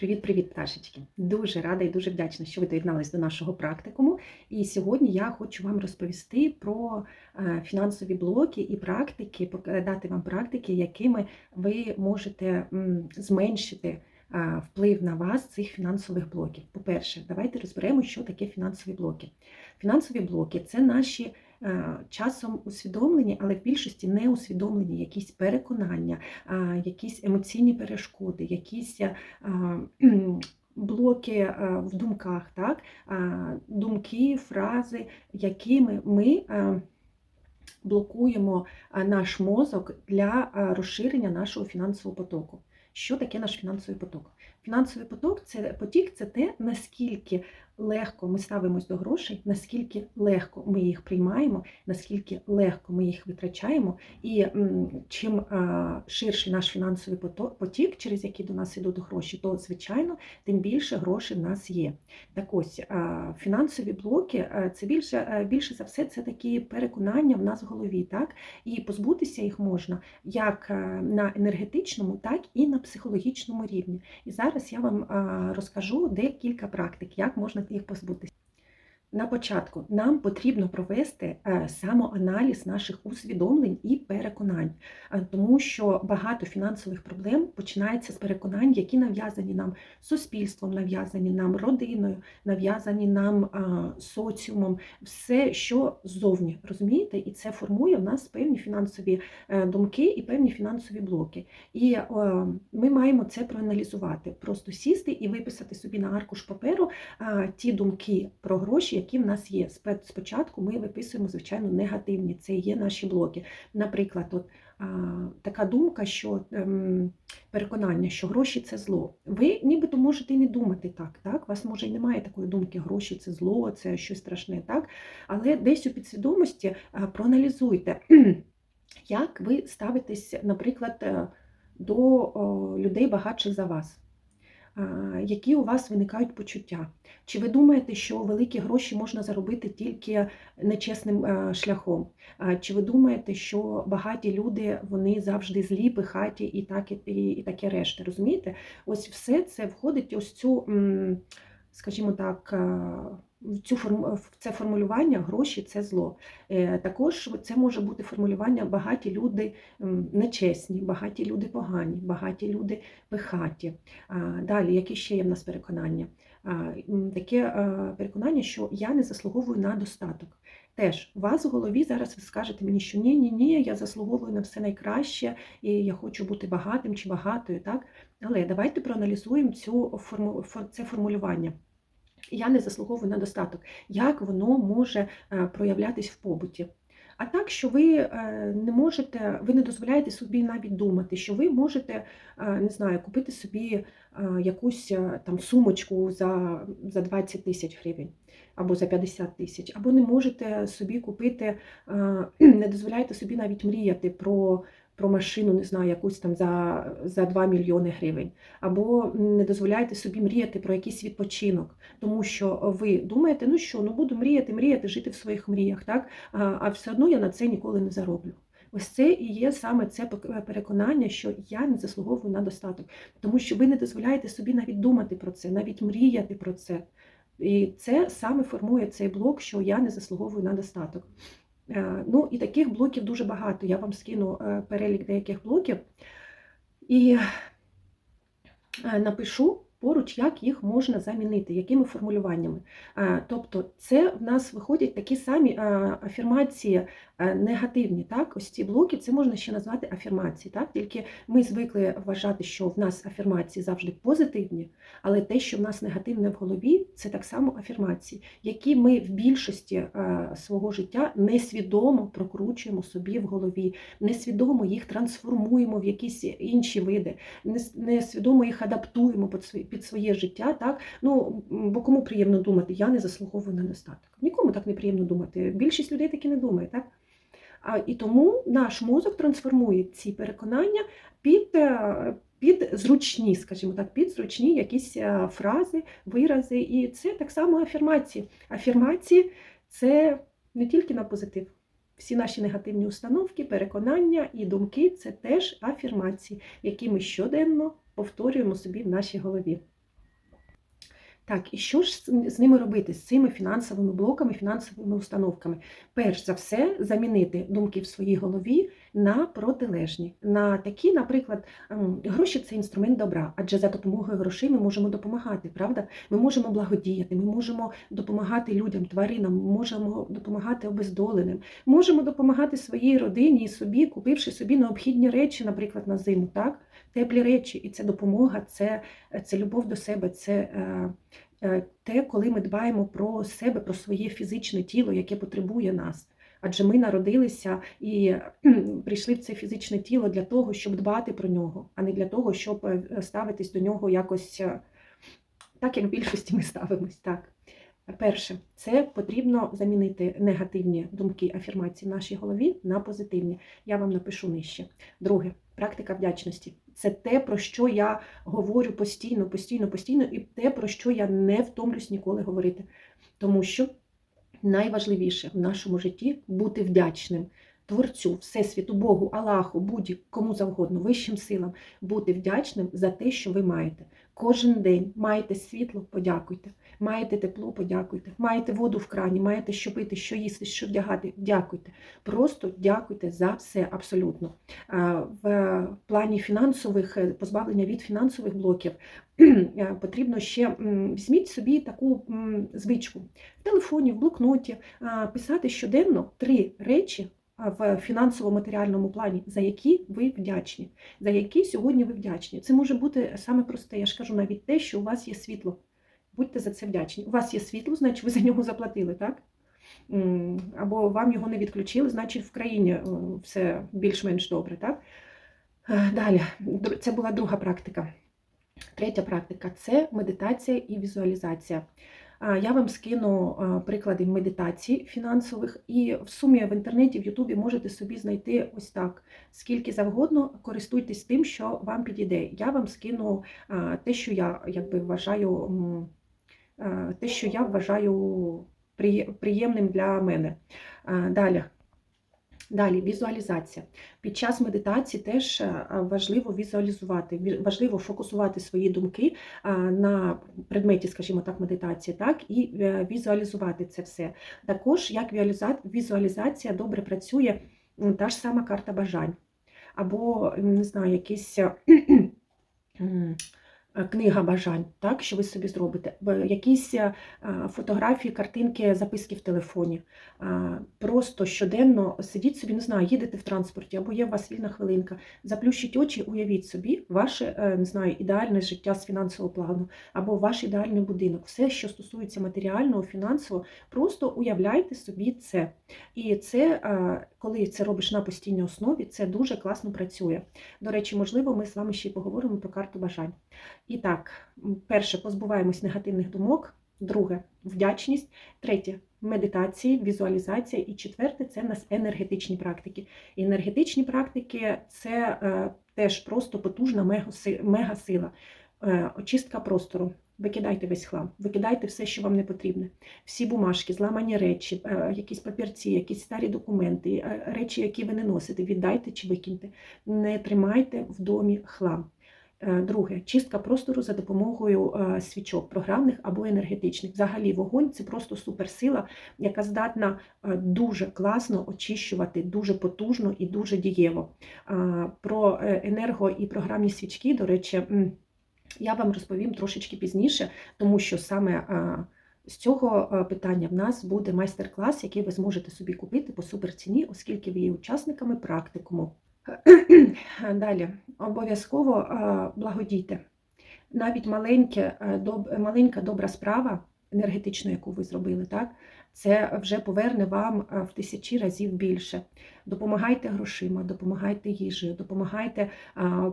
Привіт-привіт, пташечки! Дуже рада і дуже вдячна, що ви доєднались до нашого практикуму. І сьогодні я хочу вам розповісти про е, фінансові блоки і практики, дати вам практики, якими ви можете зменшити е, вплив на вас цих фінансових блоків. По-перше, давайте розберемо, що таке фінансові блоки. Фінансові блоки це наші е, часом усвідомлені, але в більшості не усвідомлені якісь переконання, е, якісь емоційні перешкоди, якісь е, блоки е, в думках, так? Е, думки, фрази, якими ми. е, Блокуємо е, наш мозок для е, розширення нашого фінансового потоку. Що таке наш фінансовий поток? Фінансовий поток це потік це те, наскільки легко ми ставимось до грошей, наскільки легко ми їх приймаємо, наскільки легко ми їх витрачаємо, і чим ширший наш фінансовий потік, через який до нас ідуть гроші, то звичайно тим більше грошей в нас є. Так ось фінансові блоки це більше, більше за все це такі переконання в нас в голові, так і позбутися їх можна як на енергетичному, так і на психологічному рівні. І зараз я вам розкажу декілька практик, як можна їх позбутися. На початку нам потрібно провести е, самоаналіз наших усвідомлень і переконань, Е, тому що багато фінансових проблем починається з переконань, які нав'язані нам суспільством, нав'язані нам родиною, нав'язані нам е, соціумом, все, що ззовні, розумієте? І це формує в нас певні фінансові думки і певні фінансові блоки. І ми маємо це проаналізувати, просто сісти і виписати собі на аркуш паперу ті думки про гроші, які в нас є. Спочатку ми виписуємо, звичайно, негативні, це є наші блоки. Наприклад, от, а, така думка, що ем, переконання, що гроші це зло. Ви нібито можете і не думати так, так? У вас може і немає такої думки, гроші це зло, це щось страшне, так? Але десь у підсвідомості а, проаналізуйте, як ви ставитесь, наприклад, е, до людей багатших за вас. Які у вас виникають почуття? Чи ви думаєте, що великі гроші можна заробити тільки нечесним шляхом? Чи ви думаєте, що багаті люди вони завжди злі, пихаті і так і, і, таке решта? Розумієте? Ось все це входить ось цю, скажімо так, цю це формулювання гроші це зло. Е, Також це може бути формулювання багаті люди нечесні, багаті люди погані, багаті люди пихаті. Далі, які ще є в нас переконання? Таке переконання, що я не заслуговую на достаток. Теж у вас в голові зараз ви скажете мені, що ні, ні, ні, я заслуговую на все найкраще, і я хочу бути багатим чи багатою. Так? Але давайте проаналізуємо цю це формулювання. Я не заслуговую на достаток. Як воно може е, проявлятись в побуті? А так, що ви е, не можете, ви не дозволяєте собі навіть думати, що ви можете, е, не знаю, купити собі якусь там сумочку за, за 20 тисяч гривень або за 50 тисяч, або не можете собі купити, не дозволяєте собі навіть мріяти про, про машину, не знаю, якусь там за, за 2 мільйони гривень, або не дозволяєте собі мріяти про якийсь відпочинок, тому що ви думаєте, ну що, ну буду мріяти, мріяти, жити в своїх мріях, так? а, а все одно я на це ніколи не зароблю. Ось це і є саме це переконання, що я не заслуговую на достаток, тому що ви не дозволяєте собі навіть думати про це, навіть мріяти про це. І це саме формує цей блок, що я не заслуговую на достаток. Е, Ну і таких блоків дуже багато. Я вам скину е, перелік деяких блоків і е, напишу поруч, як їх можна замінити, якими формулюваннями. Е, Тобто, це в нас виходять такі самі е, афірмації е, негативні. Так? Ось ці блоки це можна ще назвати афірмації. Так? Тільки ми звикли вважати, що в нас афірмації завжди позитивні, але те, що в нас негативне в голові, це так само афірмації, які ми в більшості свого життя несвідомо прокручуємо собі в голові, несвідомо їх трансформуємо в якісь інші види, несвідомо їх адаптуємо під своє, життя. Так? Ну, бо кому приємно думати, я не заслуговую на достаток. Нікому так не приємно думати. Більшість людей так не думає. Так? А, і тому наш мозок трансформує ці переконання під, е, під зручні, скажімо так, під зручні якісь е, фрази, вирази. І це так само афірмації. Афірмації це не тільки на позитив. Всі наші негативні установки, переконання і думки це теж афірмації, які ми щоденно повторюємо собі в нашій голові. Так, і що ж з- ними робити, з цими фінансовими блоками, фінансовими установками? Перш за все, замінити думки в своїй голові на протилежні, на такі, наприклад, ем, гроші це інструмент добра, адже за допомогою грошей ми можемо допомагати, правда? Ми можемо благодіяти, ми можемо допомагати людям, тваринам, можемо допомагати обездоленим, можемо допомагати своїй родині і собі, купивши собі необхідні речі, наприклад, на зиму, так? Теплі речі, і це допомога, це, це любов до себе, це е, те, коли ми дбаємо про себе, про своє фізичне тіло, яке потребує нас. Адже ми народилися і прийшли в це фізичне тіло для того, щоб дбати про нього, а не для того, щоб е, ставитись до нього якось е, так, як в більшості ми ставимось. Так. Перше, це потрібно замінити негативні думки афірмації в нашій голові на позитивні. Я вам напишу нижче. Друге, практика вдячності. Це те, про що я говорю постійно, постійно, постійно, і те, про що я не втомлюсь ніколи говорити. Тому що найважливіше в нашому житті бути вдячним. Творцю, Всесвіту, Богу, Аллаху, будь-кому завгодно, вищим силам, бути вдячним за те, що ви маєте. Кожен день маєте світло, подякуйте. Маєте тепло, подякуйте. Маєте воду в крані, маєте що пити, що їсти, що вдягати. Дякуйте. Просто дякуйте за все абсолютно. В плані фінансових е, позбавлення від фінансових блоків е, потрібно ще візьміть собі таку звичку в телефоні, в блокноті писати щоденно три речі. В фінансово-матеріальному плані, за які ви вдячні, за які сьогодні ви вдячні. Це може бути саме просте. Я ж кажу навіть те, що у вас є світло. Будьте за це вдячні. У вас є світло, значить ви за нього заплатили, так? Або вам його не відключили, значить в країні все більш-менш добре, так? Е, Далі, це була друга практика. Третя практика це медитація і візуалізація. Я вам скину приклади медитацій фінансових, і в сумі в інтернеті, в Ютубі можете собі знайти ось так, скільки завгодно, користуйтесь тим, що вам підійде. Я вам скину те, що я якби вважаю, те, що я вважаю приємним для мене. Далі. Далі візуалізація. Під час медитації теж е, важливо візуалізувати, важливо фокусувати свої думки на предметі, скажімо так, медитації, так, і е, візуалізувати це все. Також як візуалізація добре працює та ж сама карта бажань. Або, не знаю, е, е, книга бажань, так, що ви собі зробите, якісь е, фотографії, картинки, записки в телефоні. Просто щоденно сидіть собі, не знаю, їдете в транспорті, або є у вас вільна хвилинка, заплющіть очі, уявіть собі ваше е, не знаю, ідеальне життя з фінансового плану, або ваш ідеальний будинок. Все, що стосується матеріального, фінансового, просто уявляйте собі це. І це, е, коли це робиш на постійній основі, це дуже класно працює. До речі, можливо, ми з вами ще й поговоримо про карту бажань. І так, перше, позбуваємось негативних думок. Друге вдячність. Третє медитації, візуалізація. І четверте це в нас енергетичні практики. І енергетичні практики це е, теж просто потужна мегасила. Е, очистка простору. Викидайте весь хлам, викидайте все, що вам не потрібне. Всі бумажки, зламані речі, е, якісь папірці, якісь старі документи, е, речі, які ви не носите, віддайте чи викиньте. Не тримайте в домі хлам. Е, Друге, чистка простору за допомогою е, свічок, програмних або енергетичних. Взагалі, вогонь це просто суперсила, яка здатна е, дуже класно очищувати, дуже потужно і дуже дієво. Про енерго і програмні свічки, до речі, я вам розповім трошечки пізніше, тому що саме з цього питання в нас буде майстер-клас, який ви зможете собі купити по суперціні, оскільки ви є учасниками практикуму. Далі, обов'язково е, благодійте. Навіть маленьке, е, доб- маленька добра справа, енергетичну, яку ви зробили, так, це вже поверне вам е, в тисячі разів більше. Допомагайте грошима, допомагайте їжею, допомагайте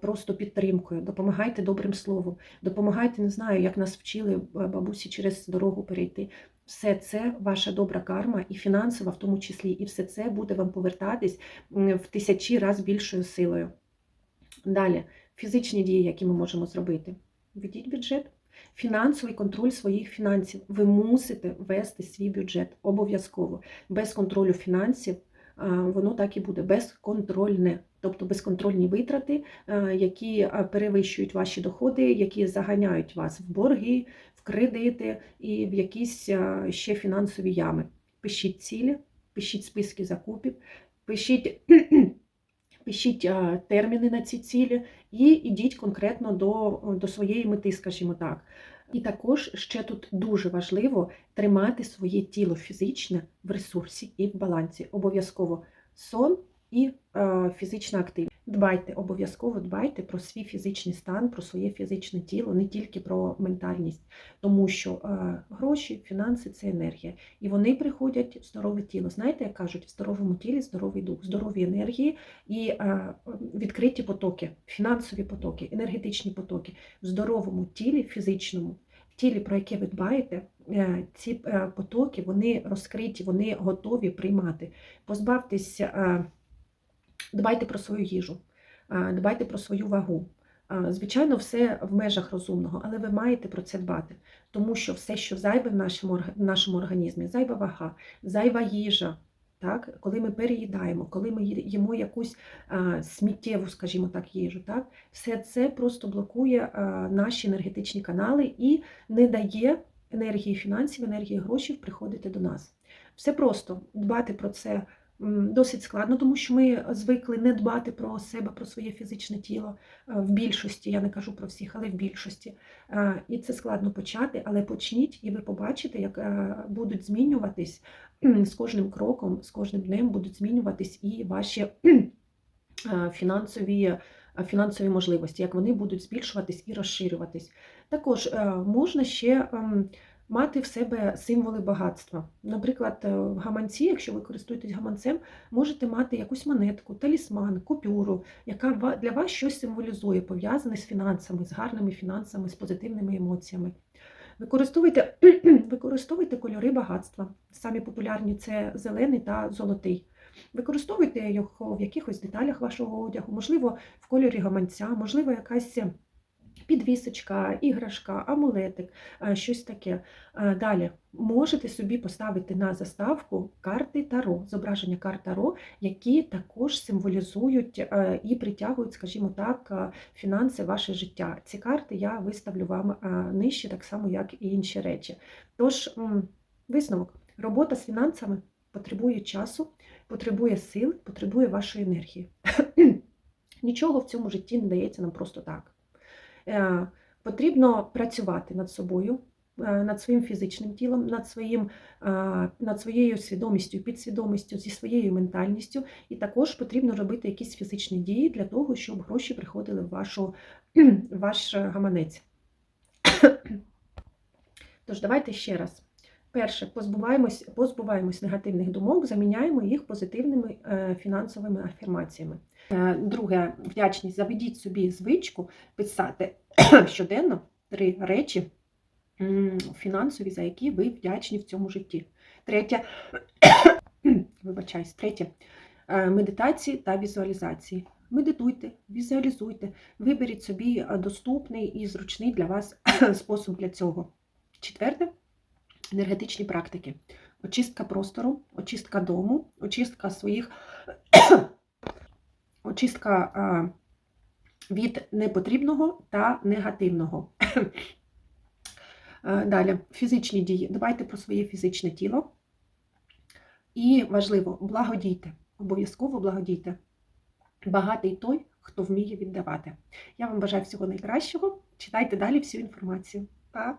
просто підтримкою, допомагайте добрим словом, допомагайте, не знаю, як нас вчили е, бабусі через дорогу перейти. Все це ваша добра карма і фінансова в тому числі, і все це буде вам повертатись в тисячі разів більшою силою. Далі, фізичні дії, які ми можемо зробити. Введіть бюджет. Фінансовий контроль своїх фінансів. Ви мусите вести свій бюджет обов'язково. Без контролю фінансів воно так і буде безконтрольне. Тобто безконтрольні витрати, які перевищують ваші доходи, які заганяють вас в борги, в кредити і в якісь е, ще фінансові ями. Пишіть цілі, пишіть списки закупів, пишіть пишіть терміни на ці цілі і йдіть конкретно до, до своєї мети, скажімо так. І також ще тут дуже важливо тримати своє тіло фізичне в ресурсі і в балансі. Обов'язково сон і е, фізична активність. Дбайте, обов'язково дбайте про свій фізичний стан, про своє фізичне тіло, не тільки про ментальність, тому що е, гроші, фінанси це енергія. І вони приходять в здорове тіло. Знаєте, як кажуть, в здоровому тілі здоровий дух, здорові енергії і е, відкриті потоки, фінансові потоки, енергетичні потоки в здоровому тілі, фізичному. Тілі, про яке ви дбаєте, е, ці е, потоки вони розкриті, вони готові приймати. Позбавтеся е, Дбайте про свою їжу, дбайте про свою вагу. Звичайно, все в межах розумного, але ви маєте про це дбати, тому що все, що зайве в нашому в нашому організмі, зайва вага, зайва їжа. Так? Коли ми переїдаємо, коли ми їмо якусь а, сміттєву, скажімо так, їжу, так? все це просто блокує а, наші енергетичні канали і не дає енергії фінансів, енергії грошей приходити до нас. Все просто дбати про це досить складно, тому що ми звикли не дбати про себе, про своє фізичне тіло е, в більшості. Я не кажу про всіх, але в більшості. Е, і це складно почати, але почніть, і ви побачите, як е, будуть змінюватись з кожним кроком, з кожним днем будуть змінюватись і ваші фінансові. Фінансові можливості, як вони будуть збільшуватись і розширюватись. Також можна ще ем, мати в себе символи багатства. Наприклад, е, в гаманці, якщо ви користуєтесь гаманцем, можете мати якусь монетку, талісман, купюру, яка для вас щось символізує, пов'язане з фінансами, з гарними фінансами, з позитивними емоціями. Використовуйте використовуйте кольори багатства. Самі популярні це зелений та золотий. Використовуйте його в якихось деталях вашого одягу, можливо, в кольорі гаманця, можливо, якась підвісочка, іграшка, амулетик, щось таке. Далі можете собі поставити на заставку карти Таро, зображення карт Таро, які також символізують і притягують, скажімо так, фінанси ваше життя. Ці карти я виставлю вам нижче, так само, як і інші речі. Тож, висновок, робота з фінансами потребує часу, потребує сил, потребує вашої енергії. Нічого в цьому житті не дається нам просто так. Е, потрібно працювати над собою, е, над своїм фізичним тілом, над своїм, е, над своєю свідомістю, підсвідомістю, зі своєю ментальністю, і також потрібно робити якісь фізичні дії для того, щоб гроші приходили в вашу, ваш гаманець. Тож, давайте ще раз. Перше, позбуваємось позбуваємось негативних думок, заміняємо їх позитивними фінансовими афірмаціями. Е, друге, вдячність. Заведіть собі звичку писати щоденно три речі фінансові, за які ви вдячні в цьому житті. Третє, вибачаюсь, третє е, медитації та візуалізації. Медитуйте, візуалізуйте, виберіть собі е, доступний і зручний для вас спосіб для цього. Четверте енергетичні практики. Очистка простору, очистка дому, очистка своїх очистка від непотрібного та негативного. Далі, фізичні дії. Давайте про своє фізичне тіло. І важливо, благодійте, обов'язково благодійте. Багатий той, хто вміє віддавати. Я вам бажаю всього найкращого. Читайте далі всю інформацію. Па!